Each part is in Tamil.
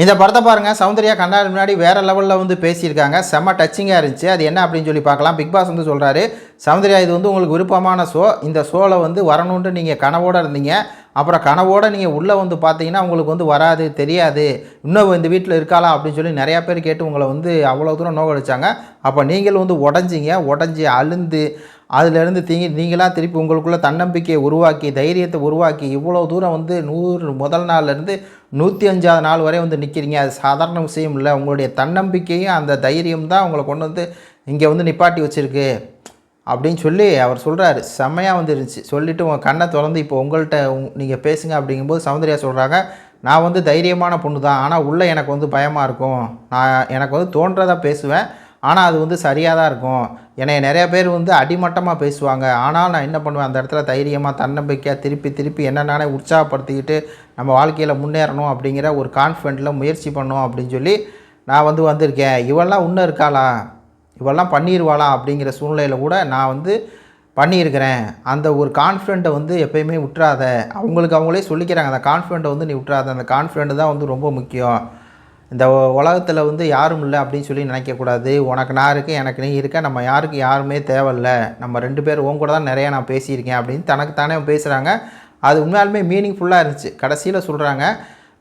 இந்த படத்தை பாருங்கள் சௌந்தர்யா கண்ணாடி முன்னாடி வேறு லெவலில் வந்து பேசியிருக்காங்க. செம்ம டச்சிங்காக இருந்துச்சு. அது என்ன அப்படின்னு சொல்லி பார்க்கலாம். பிக் பாஸ் வந்து சொல்கிறாரு சௌந்தர்யா இது வந்து உங்களுக்கு விருப்பமான ஷோ இந்த ஷோவில் வந்து வரணுன்ட்டு நீங்கள் கனவோடு இருந்தீங்க. அப்புறம் கனவோடு நீங்கள் உள்ளே வந்து பார்த்தீங்கன்னா உங்களுக்கு வந்து வராது தெரியாது. இன்னும் இந்த வீட்டில் இருக்காளா? அப்படின்னு சொல்லி நிறையா பேர் கேட்டு உங்களை வந்து அவ்வளோ தூரம் நோக்கடிச்சாங்க அப்போ நீங்கள் வந்து உடஞ்சிங்க. உடஞ்சி அழுந்து அதிலிருந்து தீங்கி நீங்களாக திருப்பி உங்களுக்குள்ளே தன்னம்பிக்கையை உருவாக்கி தைரியத்தை உருவாக்கி இவ்வளோ தூரம் வந்து நூறு முதல் நாள்லேருந்து நூற்றி அஞ்சாவது நாள் வரை வந்து நிற்கிறீங்க அது சாதாரண விஷயம் இல்லை. உங்களுடைய தன்னம்பிக்கையும் அந்த தைரியம் தான் உங்களை கொண்டு வந்து இங்கே வந்து நிப்பாட்டி வச்சுருக்கு. அப்படின்னு சொல்லி அவர் சொல்கிறாரு செம்மையாக வந்து இருந்துச்சு சொல்லிவிட்டு உங்கள் கண்ணை திறந்து இப்போ உங்கள்கிட்ட நீங்கள் பேசுங்க அப்படிங்கும்போது சௌந்தர்யா சொல்கிறாங்க நான் வந்து தைரியமான பொண்ணு தான் ஆனால் உள்ளே எனக்கு வந்து பயமாக இருக்கும். நான் எனக்கு வந்து தோன்றதை பேசுவேன். ஆனால் அது வந்து சரியாக தான் இருக்கும். என்னை நிறைய பேர் வந்து அடிமட்டமாக பேசுவாங்க. ஆனால் நான் என்ன பண்ணுவேன்? அந்த இடத்துல தைரியமாக தன்னம்பிக்கையாக திருப்பி திருப்பி என்னென்னானே உற்சாகப்படுத்திக்கிட்டு நம்ம வாழ்க்கையில் முன்னேறணும் அப்படிங்கிற ஒரு கான்ஃபிடென்ட்டில் முயற்சி பண்ணோம் அப்படின்னு சொல்லி நான் வந்து வந்திருக்கேன். இவெல்லாம் இன்னும் இருக்காளா? இவெல்லாம் பண்ணிடுவாளா அப்படிங்கிற சூழ்நிலையில் கூட நான் வந்து பண்ணியிருக்கிறேன். அந்த ஒரு கான்ஃபிடென்ட்டை வந்து எப்பயுமே விட்டுறாத அவங்களுக்கு அவங்களே சொல்லிக்கிறாங்க. அந்த கான்ஃபிடென்ட்டை வந்து நீ விட்டுறாத அந்த கான்ஃபிடென்ட் தான் வந்து ரொம்ப முக்கியம். இந்த உலகத்தில் வந்து யாரும் இல்லை அப்படின்னு சொல்லி நினைக்கக்கூடாது உனக்கு நான் இருக்கேன் எனக்கு நீ இருக்க நம்ம யாருக்கு யாருமே தேவையில்ல. நம்ம ரெண்டு பேர் உன் கூட தான் நிறையா நான் பேசியிருக்கேன் அப்படின்னு தனக்கு தானே பேசுகிறாங்க அது உண்மையாலுமே மீனிங்ஃபுல்லாக இருந்துச்சு. கடைசியில் சொல்கிறாங்க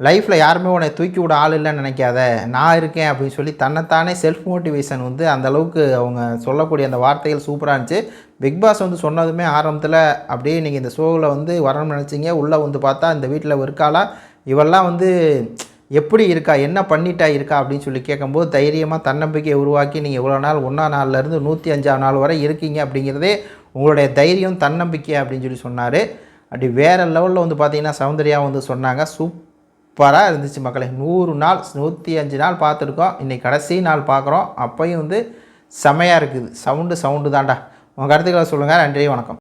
லைஃப்பில் யாருமே உன்னை தூக்கி விட ஆள் இல்லைன்னு நினைக்காத. நான் இருக்கேன் அப்படின்னு சொல்லி தன்னைத்தானே செல்ஃப் மோட்டிவேஷன் வந்து அந்தளவுக்கு அவங்க சொல்லக்கூடிய அந்த வார்த்தைகள் சூப்பராக இருந்துச்சு. பிக் பாஸ் வந்து சொன்னதுமே ஆரம்பத்தில் அப்படியே நீங்கள் இந்த ஷோவில் வந்து வரணும்னு நினச்சிங்க. உள்ளே வந்து பார்த்தா இந்த வீட்டில் இருக்காளா இவெல்லாம் வந்து எப்படி இருக்கா என்ன பண்ணிட்டா இருக்கா அப்படின்னு சொல்லி கேட்கும்போது தைரியமாக தன்னம்பிக்கையை உருவாக்கி நீங்கள் இவ்வளோ நாள் ஒன்றா நாள்லேருந்து நூற்றி அஞ்சாம் நாள் வரை இருக்கீங்க அப்படிங்கிறதே உங்களுடைய தைரியம் தன்னம்பிக்கை அப்படின்னு சொல்லி சொன்னார். அப்படி வேறு லெவலில் வந்து பார்த்தீங்கன்னா சௌந்தர்யா வந்து சொன்னாங்க. சூப்பராக இருந்துச்சு மக்களை. நூறு நாள் நூற்றி அஞ்சு நாள் பார்த்துருக்கோம். இன்றைக்கி கடைசி நாள் பார்க்குறோம். அப்பையும் வந்து செமையாக இருக்குது. சவுண்டு சவுண்டு தான்டா. உங்கள் கருத்துக்களை சொல்லுங்கள் நன்றி வணக்கம்.